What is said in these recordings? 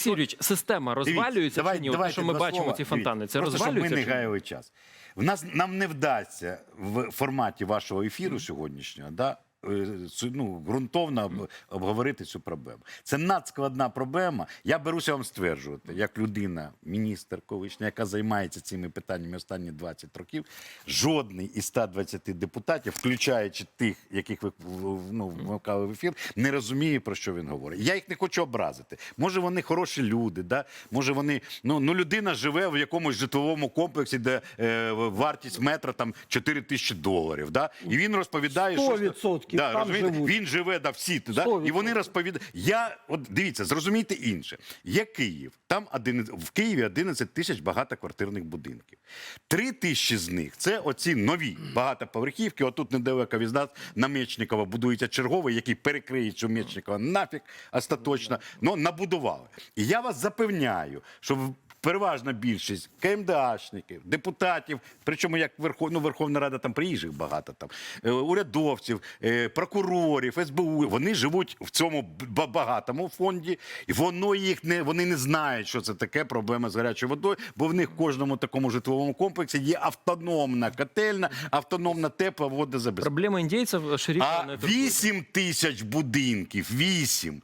Олексій Юрійович, система розвалюється давай, чи ні? От те, що ми бачимо слова. ці фонтани, це просто, розвалюється? Щоб ми не гаяли час. В нас нам не вдасться в форматі вашого ефіру сьогоднішнього, да, ну, ґрунтовно обговорити цю проблему. Це надскладна проблема. Я беруся вам стверджувати, як людина, міністр колишня, яка займається цими питаннями останні 20 років, жодний із 120 депутатів, включаючи тих, яких ви ну, вмикали в ефір, не розуміє, про що він говорить. Я їх не хочу образити. Може, вони хороші люди, да? може вони. Ну, ну людина живе в якомусь житловому комплексі, де е, вартість метра там 4 тисячі доларів. Да? І він розповідає, що 100% да, там розумієте? живуть. він живе да, всі, да? і вони розповідають. Я от дивіться, зрозумійте інше. Є Київ, там один, в Києві 11 тисяч багатоквартирних будинків. Три тисячі з них це оці нові багатоповерхівки. Отут недалеко від нас на Мечникова будується черговий, який перекриє цю Мечникова нафіг остаточно. Ну, набудували. І я вас запевняю, що в- переважна більшість КМДАшників, депутатів, причому як Верхов... ну, Верховна Рада там приїжджих багато там, е, урядовців, е, прокурорів, СБУ, вони живуть в цьому багатому фонді, і воно їх не вони не знають, що це таке проблема з гарячою водою, бо в них в кожному такому житловому комплексі є автономна котельна, автономна тепла водозабезпечення. Проблема індійців шерифа А не турбує. 8 тисяч будинків, 8,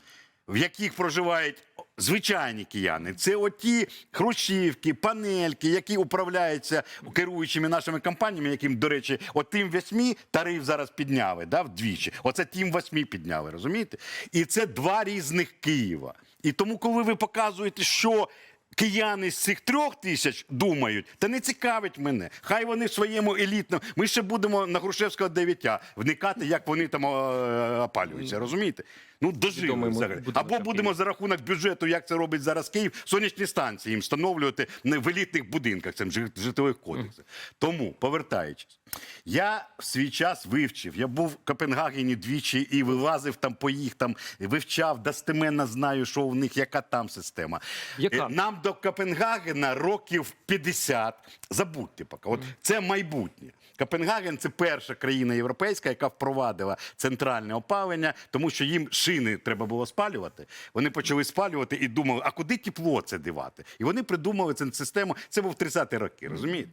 в яких проживають звичайні кияни. Це оті хрущівки, панельки, які управляються керуючими нашими компаніями, яким, до речі, от тим восьмі тариф зараз підняли да, вдвічі. Оце тим восьмі підняли, розумієте? І це два різних Києва. І тому, коли ви показуєте, що кияни з цих трьох тисяч думають, та не цікавить мене. Хай вони в своєму елітному. Ми ще будемо на Грушевського 9 вникати, як вони там е, опалюються. Розумієте? Ну дожили взагалі. Або будемо за рахунок бюджету, як це робить зараз Київ, сонячні станції їм встановлювати в елітних будинках, жит- житлових кодексах. Тому, повертаючись, я в свій час вивчив. Я був в Копенгагені двічі і вилазив там по їх там, вивчав, достеменно знаю, що в них яка там система. Яка? Е, Нам до Копенгагена років 50. Забудьте поки. От це майбутнє. Копенгаген це перша країна європейська, яка впровадила центральне опалення, тому що їм шини треба було спалювати. Вони почали спалювати і думали, а куди тепло це дивати? І вони придумали цю систему. Це був 30-ті роки, розумієте?